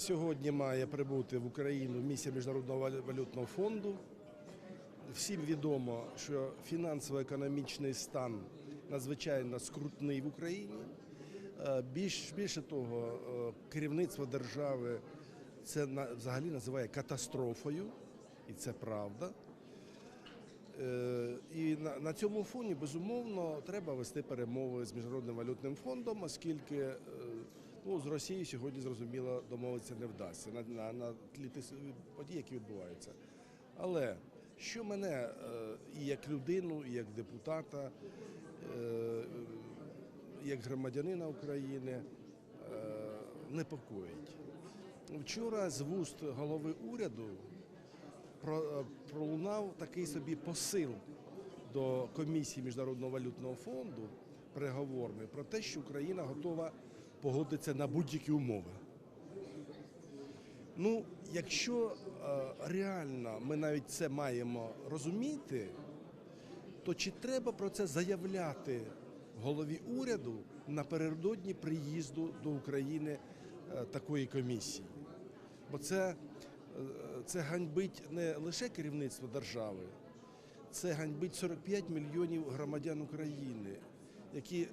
Сьогодні має прибути в Україну місія Міжнародного валютного фонду. Всім відомо, що фінансово-економічний стан надзвичайно скрутний в Україні. Е, Більш, більше того, е, керівництво держави це взагалі називає катастрофою, і це правда. Е, І на, цьому фоні безумовно треба вести перемови з міжнародним валютним фондом, оскільки ну, з Росією сьогодні зрозуміло домовитися не вдасться на, на, на тлі тис- подій, які відбуваються. Але що мене е, і як людину, і як депутата, е, і як громадянина України е, непокоїть. Вчора з вуст голови уряду про- пролунав такий собі посил до комісії Міжнародного валютного фонду переговорний про те, що Україна готова погодитися на будь-які умови. Ну, якщо е, реально ми навіть це маємо розуміти, то чи треба про це заявляти голові уряду напередодні приїзду до України е, такої комісії? Бо це, е, це ганьбить не лише керівництво держави, це ганьбить 45 мільйонів громадян України, які,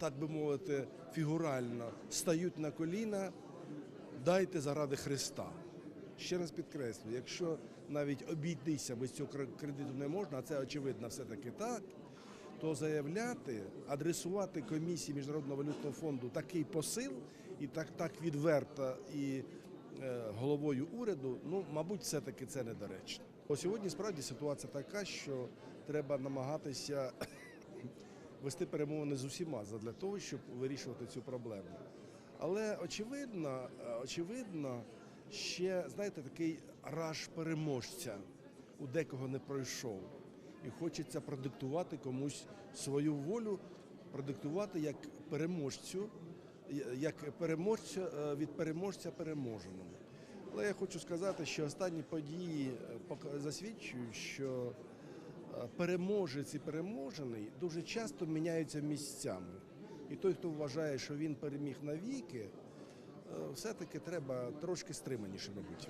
так би мовити, фігурально стають на коліна, дайте заради Христа. Ще раз підкреслю, якщо навіть обійтися без цього кре- кредиту не можна, а це очевидно все-таки так, то заявляти, адресувати комісії Міжнародного валютного фонду такий посил і так, так відверто і е, головою уряду, ну, мабуть, все-таки це недоречно. Бо сьогодні справді ситуація така, що треба намагатися вести перемовини з усіма для того, щоб вирішувати цю проблему. Але очевидно, очевидно, ще знаєте, такий раж переможця у декого не пройшов. І хочеться продиктувати комусь свою волю, продиктувати як переможцю, як переможця е, від переможця переможеному. Але я хочу сказати, що останні події е, засвідчують, що переможець і переможений дуже часто міняються місцями. І той, хто вважає, що він переміг навіки, е, все-таки треба трошки стриманіше, мабуть.